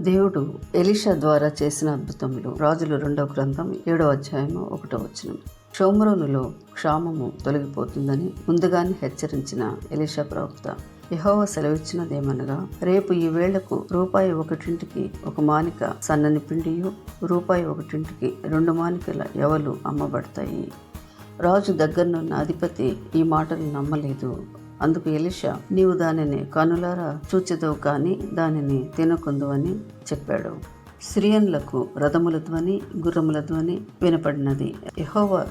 దేవుడు ఎలిషా ద్వారా చేసిన అద్భుతములు. రాజులు రెండవ గ్రంథం ఏడవ అధ్యాయము ఒకటో వచనం. షోమ్రోనులో క్షామము తొలగిపోతుందని ముందుగానే హెచ్చరించిన ఎలిషా ప్రవక్త. యహోవ సెలవిచ్చినదేమనగా రేపు ఈ వేళకు రూపాయి ఒకటింటికి ఒక మానిక సన్నని పిండియు రూపాయి ఒకటింటికి రెండు మానికల ఎవలు అమ్మబడతాయి. రాజు దగ్గరనున్న అధిపతి ఈ మాటలు నమ్మలేదు. అందుకు ఎలిషా నీవు దానిని కనులారా చూచెదవు కానీ దానిని తినకుందు అని చెప్పాడు. సిరియన్లకు రథముల ధ్వని గుర్రముల ధ్వని వినపడినది. యహోవ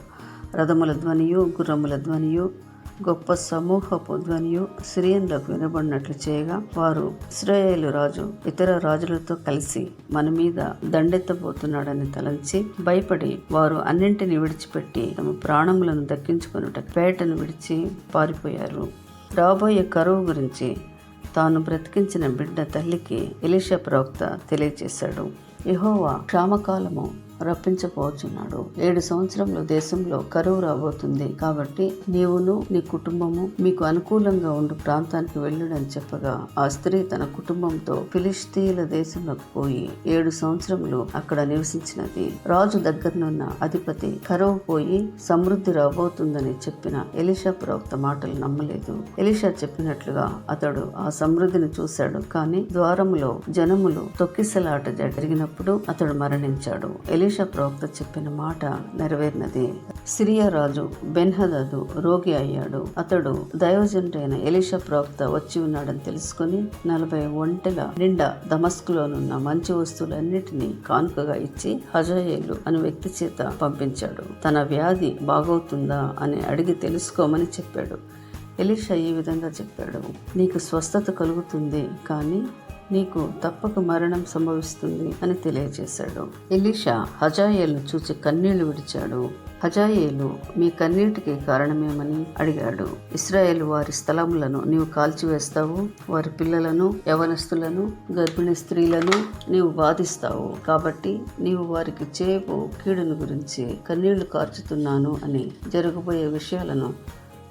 రథముల ధ్వనియు గుర్రముల ధ్వనియు గొప్ప సమూహపు ధ్వనియు సిరియన్లకు వినబడినట్లు చేయగా వారు ఇస్రాయేలు రాజు ఇతర రాజులతో కలిసి మన మీద దండెత్తబోతున్నాడని తలంచి భయపడి వారు అన్నింటిని విడిచిపెట్టి తమ ప్రాణములను దక్కించుకొనుట పేటను విడిచి పారిపోయారు. రాబోయే కరువు గురించి తాను బ్రతికించిన బిడ్డ తల్లికి ఎలిషా ప్రవక్త తెలియజేశాడు. యహోవా క్షామకాలము రప్పించబోచున్నాడు. ఏడు సంవత్సరంలో దేశంలో కరువు రాబోతుంది. కాబట్టి నీవును నీ కుటుంబము మీకు అనుకూలంగా ఉండు ప్రాంతానికి వెళ్ళుడని చెప్పగా ఆ స్త్రీ తన కుటుంబంతో ఫిలిస్తీన్ల దేశంలోకి పోయి ఏడు సంవత్సరములు అక్కడ నివసించినది. రాజు దగ్గరనున్న అధిపతి కరువు పోయి సమృద్ధి రాబోతుందని చెప్పిన ఎలిషా ప్రవక్త మాటలు నమ్మలేదు. ఎలిషా చెప్పినట్లుగా అతడు ఆ సమృద్ధిని చూశాడు. కానీ ద్వారములో జనములు తొక్కిసలాట జరిగినప్పుడు అతడు మరణించాడు. ఎలి ఎలీషా ప్రవక్త చెప్పిన మాట నెరవేరినది. సిరియా రాజు బెన్హదదు రోగి అయ్యాడు. అతడు దైవజనుడైన ఎలీషా ప్రవక్త వచ్చి ఉన్నాడని తెలుసుకుని నలభై ఒంటెల నిండా దమస్కులోనున్న మంచి వస్తువులన్నిటినీ కానుకగా ఇచ్చి హజయేలు అనే వ్యక్తి చేత పంపించాడు. తన వ్యాధి బాగవుతుందా అని అడిగి తెలుసుకోమని చెప్పాడు. ఎలీషా ఈ విధంగా చెప్పాడు. నీకు స్వస్థత కలుగుతుంది కానీ నీకు తప్పక మరణం సంభవిస్తుంది అని తెలియజేశాడు. ఎలీషా హజాయేల్ను చూచి కన్నీళ్ళు విడిచాడు. హజాయేలు మీ కన్నీటికి కారణమేమని? అడిగాడు. ఇస్రాయేల్ వారి స్థలములను నీవు కాల్చివేస్తావు వారి పిల్లలను యవనస్తులను గర్భిణీ స్త్రీలను నీవు బాధిస్తావు. కాబట్టి నీవు వారికి చేయపు కీడును గురించి కన్నీళ్ళు కార్చుతున్నాను అని జరగబోయే విషయాలను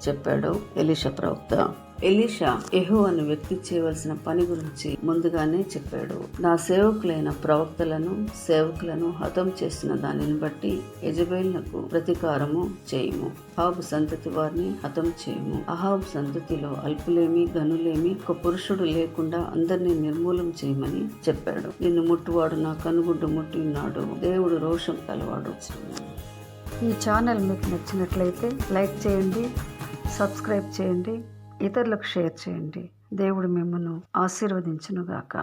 చెప్పాడు ఎలీషా ప్రవక్త. ఎలీషా ఎహో అనే వ్యక్తి చేయవలసిన పని గురించి ముందుగానే చెప్పాడు. నా సేవకులైన ప్రవక్తలను సేవకులను హతం చేసిన దానిని బట్టి యజబేల్నకు ప్రతీకారము చేయము. అహాబు సంతతి వారిని హతం చేయము. అహాబు సంతతిలో అల్పులేమి గనులేమి ఒక పురుషుడు లేకుండా అందరినీ నిర్మూలం చేయమని చెప్పాడు. నిన్ను ముట్టువాడు నా కనుగుడ్డు ముట్టి ఉన్నాడు. దేవుడు రోషం కలవాడు. ఈ ఛానల్ మీకు నచ్చినట్లయితే లైక్ చేయండి సబ్స్క్రైబ్ చేయండి. ఇతరులకు షేర్ చేయండి. దేవుడు మిమ్మల్ని ఆశీర్వదించునుగాక.